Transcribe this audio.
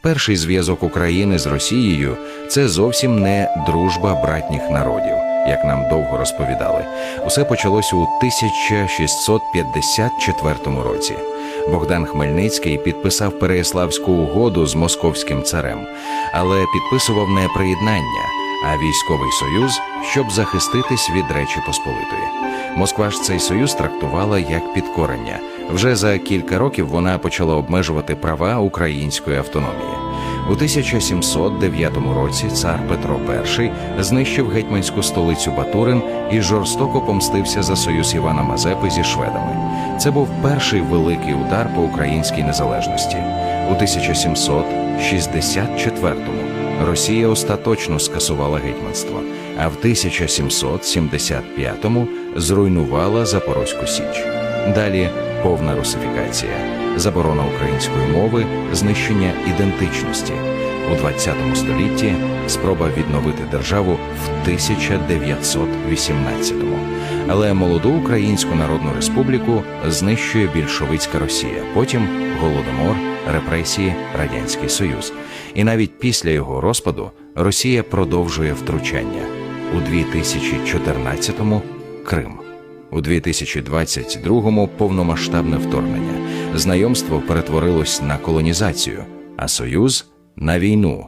Перший зв'язок України з Росією це зовсім не дружба братніх народів, як нам довго розповідали. Усе почалось у 1654 році. Богдан Хмельницький підписав Переяславську угоду з московським царем, але підписував не приєднання, а військовий союз, щоб захиститись від Речі Посполитої. Москва ж цей союз трактувала як підкорення. Вже за кілька років вона почала обмежувати права української автономії. У 1709 році цар Петро І знищив гетьманську столицю Батурин і жорстоко помстився за союз Івана Мазепи зі шведами. Це був перший великий удар по українській незалежності. У 1764-му Росія остаточно скасувала гетьманство, а в 1775-му зруйнувала Запорозьку Січ. Далі повна русифікація, заборона української мови, знищення ідентичності. У 20 столітті спроба відновити державу в 1918-му. Але молоду Українську Народну Республіку знищує більшовицька Росія, потім голодомор, репресії, Радянський Союз. І навіть після його розпаду Росія продовжує втручання. У 2014-му Крим. У 2022-му повномасштабне вторгнення. Знайомство перетворилось на колонізацію, а союз на війну.